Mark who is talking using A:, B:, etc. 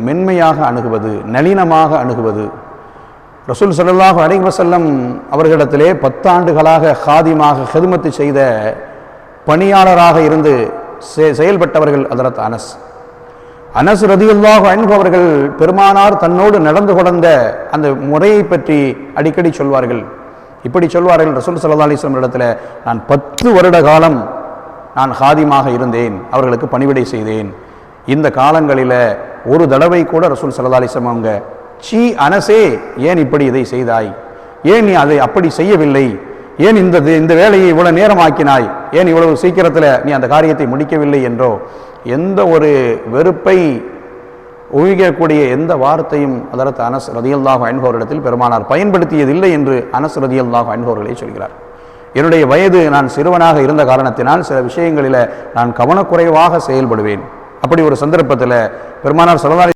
A: மென்மையாக அணுகுவது நளினமாக அணுகுவது. ரசூல் சல்லாஹ் அலைஹி வஸல்லம் அவர்களிடத்திலே பத்தாண்டுகளாக ஹாதிமாக ஹெதுமத்து செய்த பணியாளராக இருந்து செ- செயல்பட்டவர்கள் அதரத் அனஸ். அனஸ் ரதியுல்லாஹு அன்பு அவர்கள் பெருமானார் தன்னோடு நடந்து கொண்ட அந்த முறையை பற்றி அடிக்கடி சொல்வார்கள். இப்படி சொல்வார்கள் ரசூல் சல்லா அலிஸ்லம் இடத்துல நான் பத்து வருட காலம் நான் ஹாதிமாக இருந்தேன் அவர்களுக்கு பணிவிடை செய்தேன். இந்த காலங்களில் ஒரு தடவை கூட ரசூல் சல்லா அலிஸ்லாம் அவங்க சீ அனசே ஏன் இப்படி இதை செய்தாய்? ஏன் நீ அதை அப்படி செய்யவில்லை? ஏன் இந்த இந்த வேலையை இவ்வளவு நேரம் ஆக்கினாய் ஏன் இவ்வளவு சீக்கிரத்தில் நீ அந்த காரியத்தை முடிக்கவில்லை? என்றோ எந்த ஒரு வெறுப்பை ஊகிக்கக்கூடிய எந்த வார்த்தையும் அதற்கு அனஸ் ரதியல்லாஹு அன்பவர்களிடத்தில் பெருமானார் பயன்படுத்தியதில்லை என்று அனஸ் ரதியல்லாஹு அன்பவர்களே சொல்கிறார். என்னுடைய வயது நான் சிறுவனாக இருந்த காரணத்தினால் சில விஷயங்களில் நான் கவனக்குறைவாக செயல்படுவேன். அப்படி ஒரு சந்தர்ப்பத்தில் பெருமானார் சலதாரி